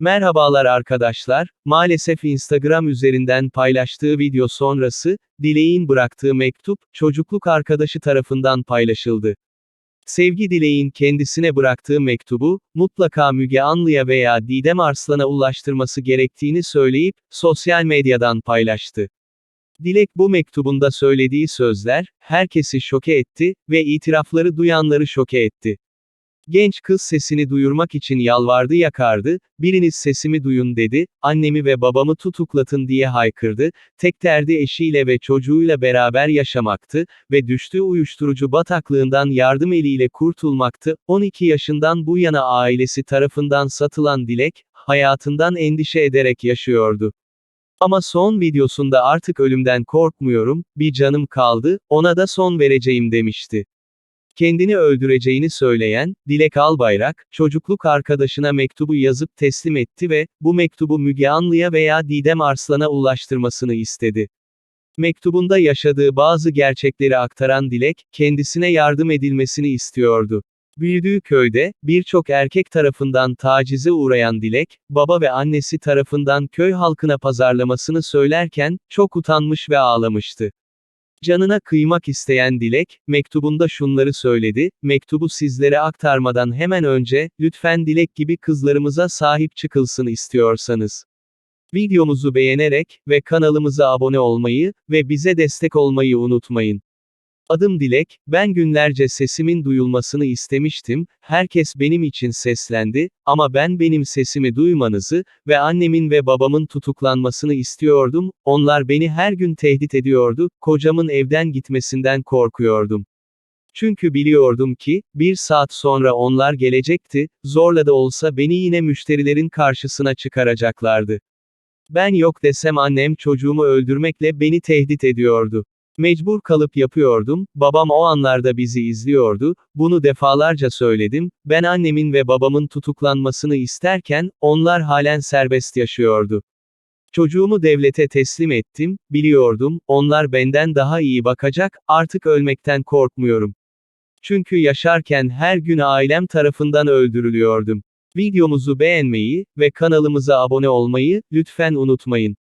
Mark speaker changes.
Speaker 1: Merhabalar arkadaşlar, maalesef Instagram üzerinden paylaştığı video sonrası, Dilek'in bıraktığı mektup, çocukluk arkadaşı tarafından paylaşıldı. Sevgi Dilek'in kendisine bıraktığı mektubu, mutlaka Müge Anlı'ya veya Didem Arslan'a ulaştırması gerektiğini söyleyip, sosyal medyadan paylaştı. Dilek bu mektubunda söylediği sözler, herkesi şoke etti ve itirafları duyanları şoke etti. Genç kız sesini duyurmak için yalvardı yakardı, biriniz sesimi duyun dedi, annemi ve babamı tutuklatın diye haykırdı, tek derdi eşiyle ve çocuğuyla beraber yaşamaktı ve düştüğü uyuşturucu bataklığından yardım eliyle kurtulmaktı, 12 yaşından bu yana ailesi tarafından satılan Dilek, hayatından endişe ederek yaşıyordu. Ama son videosunda artık ölümden korkmuyorum, bir canım kaldı, ona da son vereceğim demişti. Kendini öldüreceğini söyleyen, Dilek Albayrak, çocukluk arkadaşına mektubu yazıp teslim etti ve, bu mektubu Müge Anlı'ya veya Didem Arslan'a ulaştırmasını istedi. Mektubunda yaşadığı bazı gerçekleri aktaran Dilek, kendisine yardım edilmesini istiyordu. Büyüdüğü köyde, birçok erkek tarafından tacize uğrayan Dilek, baba ve annesi tarafından köy halkına pazarlamasını söylerken, çok utanmış ve ağlamıştı. Canına kıymak isteyen Dilek, mektubunda şunları söyledi, mektubu sizlere aktarmadan hemen önce, lütfen Dilek gibi kızlarımıza sahip çıkılsın istiyorsanız. Videomuzu beğenerek ve kanalımıza abone olmayı ve bize destek olmayı unutmayın. Adım Dilek, ben günlerce sesimin duyulmasını istemiştim, herkes benim için seslendi, ama ben benim sesimi duymanızı ve annemin ve babamın tutuklanmasını istiyordum, onlar beni her gün tehdit ediyordu, kocamın evden gitmesinden korkuyordum. Çünkü biliyordum ki, bir saat sonra onlar gelecekti, zorla da olsa beni yine müşterilerin karşısına çıkaracaklardı. Ben yok desem annem çocuğumu öldürmekle beni tehdit ediyordu. Mecbur kalıp yapıyordum, babam o anlarda bizi izliyordu, bunu defalarca söyledim, ben annemin ve babamın tutuklanmasını isterken, onlar halen serbest yaşıyordu. Çocuğumu devlete teslim ettim, biliyordum, onlar benden daha iyi bakacak, artık ölmekten korkmuyorum. Çünkü yaşarken her gün ailem tarafından öldürülüyordum. Videomuzu beğenmeyi ve kanalımıza abone olmayı, lütfen unutmayın.